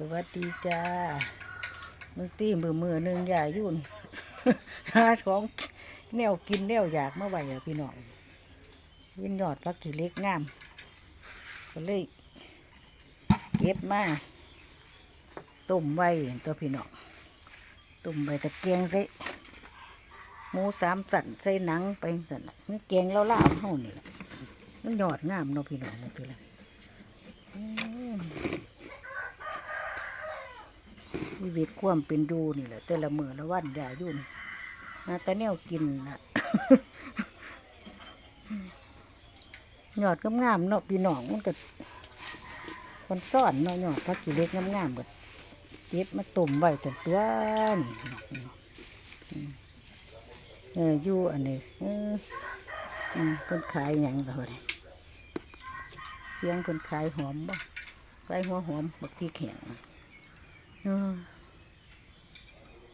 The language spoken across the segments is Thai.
สวัสดีจ้ามือตีมือมือหนึ่งอย่ายุ่นหาของแนวกินแนวอยากเมาไหวอะพี่น้องวินยอดพักกี่เล็กงาม ก็เลยเก็บมาต้มไว้ตัวพี่น้องต้มไว้ตะเกียงใส่หมูสามสันใส่หนังไปสันน่ะมันแกงเล่าเล่าๆเท่านี่มันยอดงามเนาะพี่น้องเนาะพี่ละอืม ชีวิตความเป็นดูนี่แหละ แต่ละมือละวันอย่ายุ่นมาแต่แนวกินน่ะยอดงามๆเนาะพี่น้องมันก็คนซ่อนเนาะยอดพักกี่เล็กงามๆก็เก็บมาต้มไว้แต่ตัวนี่เอออยู่อันนี้เออคนขายหยังก็เลยเสียงคนขายหอมบ่ขายหัวหอมบักพริกแห้งเออ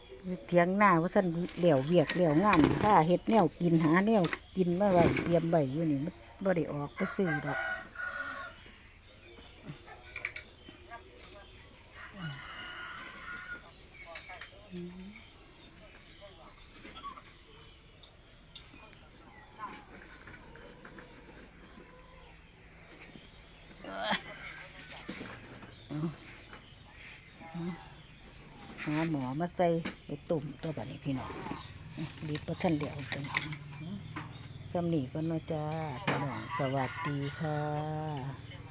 อยู่ เถียงหน้าว่าท่านเหลี่ยวเวียกเหลี่ยวงานถ้าเฮ็ดแนวกินหาแนวกินมาไว้เตรียมไว้อยู่นี่มันบ่ได้ออกไปซื้อดอก หาหมอมาใส่ไปตุ่มตัวแบบนี้พี่น้องดีประทันเหลียวจังสำนีก็น่าะจ้าพี่น้องสวัสดีค่ะ